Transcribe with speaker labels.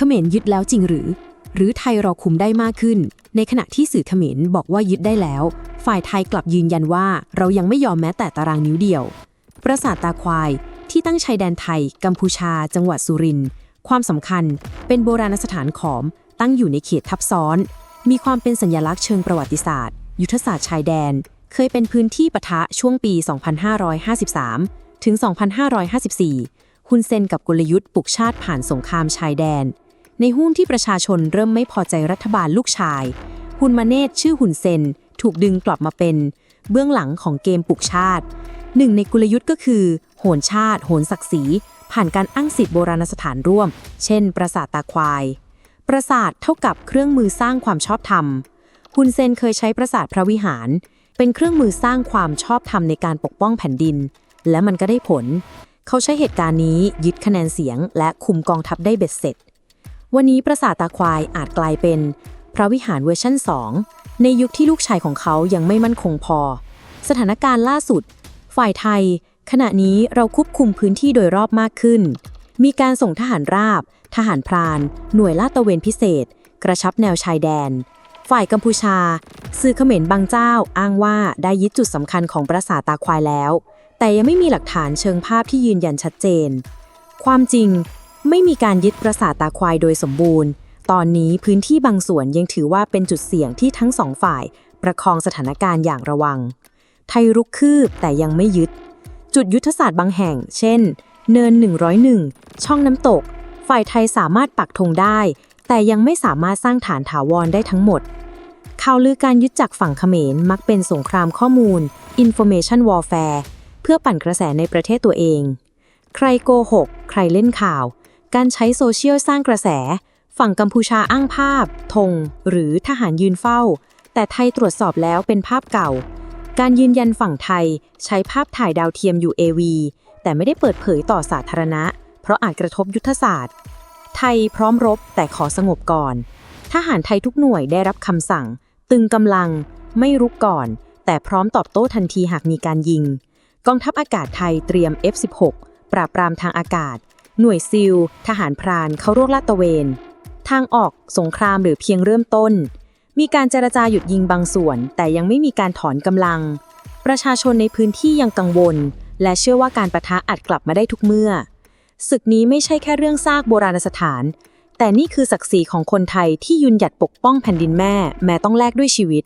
Speaker 1: ขมรยึดแล้วจริงหรือ หรือไทยรอคุมได้มากขึ้น ในขณะที่สื่อเขมรบอกว่ายึดได้แล้ว ฝ่ายไทยกลับยืนยันว่าเรายังไม่ยอมแม้แต่ตารางนิ้วเดียว ปราสาทตาควายที่ตั้งชายแดนไทย กัมพูชา จังหวัดสุรินทร์ความสำคัญเป็นโบราณสถานขอม ตั้งอยู่ในเขตทับซ้อน มีความเป็นสัญลักษณ์เชิงประวัติศาสตร์ ยุทธศาสตร์ชายแดน เคยเป็นพื้นที่ปะทะช่วงปี 2553 ถึง 2554ฮุนเซนกับกลยุทธ์ปลุกชาติผ่านสงครามชายแดน ในหุ้นที่ประชาชนเริ่มไม่พอใจรัฐบาลลูกชายฮุนมาเนตชื่อฮุนเซน ถูกดึงกลับมาเป็น เบื้องหลังของเกมปลุกชาติ หนึ่งในกลยุทธ์ก็คือ โหนชาติ โหนศักดิ์ศรี ผ่านการอ้างสิทธิโบราณสถานร่วม เช่น ปราสาทตาควาย ปราสาทเท่ากับเครื่องมือสร้างความชอบธรรมฮุนเซนเคยใช้ปราสาทพระวิหาร เป็นเครื่องมือสร้างความชอบธรรมในการปกป้องแผ่นดิน และมันก็ได้ผล เขาใช้เหตุการณ์นี้ยึดคะแนนเสียง และคุมกองทัพได้เบ็ดเสร็จ วันนี้ปราสาทตาควายอาจกลายเป็น พระวิหารเวอร์ชัน2 ในยุคที่ลูกชายของเขายังไม่มั่นคงพอ สถานการณ์ล่าสุด ฝ่ายไทย ขณะนี้เราควบคุมพื้นที่โดยรอบมากขึ้น มีการส่งทหารราบ ทหารพราน หน่วยลาดตระเวนพิเศษ กระชับแนวชายแดน ฝ่ายกัมพูชา สื่อเขมรบางเจ้าอ้างว่าได้ยึดจุดสำคัญของปราสาทตาควายแล้ว แต่ยังไม่มีหลักฐานเชิงภาพที่ยืนยันชัดเจน ความจริง ไม่มีการยึดปราสาทตาควายโดยสมบูรณ์ ตอนนี้พื้นที่บางส่วนยังถือว่าเป็นจุดเสี่ยงที่ทั้งสองฝ่าย ประคองสถานการณ์อย่างระวัง ไทยรุกคืบแต่ยังไม่ยึด จุดยุทธศาสตร์บางแห่ง เช่น เนิน 101 ช่องน้ำตก ฝ่ายไทยสามารถปักธงได้ แต่ยังไม่สามารถสร้างฐานถาวรได้ทั้งหมดข่าวลือการยึดจากฝั่งเขมรมักเป็นสงครามข้อมูล information warfare เพื่อปั่นกระแสในประเทศตัวเอง ใครโกหก ใครเล่นข่าว การใช้โซเชียลสร้างกระแส ฝั่งกัมพูชาอ้างภาพธงหรือทหารยืนเฝ้า แต่ไทยตรวจสอบแล้วเป็นภาพเก่า การยืนยันฝั่งไทยใช้ภาพถ่ายดาวเทียม UAV แต่ไม่ได้เปิดเผยต่อสาธารณะ เพราะอาจกระทบยุทธศาสตร์ ไทยพร้อมรบแต่ขอสงบก่อน ทหารไทยทุกหน่วยได้รับคำสั่ง ตึงกำลัง ไม่รุกก่อน แต่พร้อมตอบโต้ทันทีหากมีการยิง กองทัพอากาศไทยเตรียม F16 ปราบปรามทางอากาศ หน่วยซิล ทหารพรานเข้าร่วมลาดตระเวน ทางออกสงครามหรือเพียงเริ่มต้น มีการเจรจาหยุดยิงบางส่วน แต่ยังไม่มีการถอนกำลัง ประชาชนในพื้นที่ยังกังวล และเชื่อว่าการประทะอาจกลับมาได้ทุกเมื่อ ศึกนี้ไม่ใช่แค่เรื่องซากโบราณสถาน แต่นี่คือศักดิ์ศรีของคนไทยที่ยืนหยัดปกป้องแผ่นดินแม่ แม้ต้องแลกด้วยชีวิต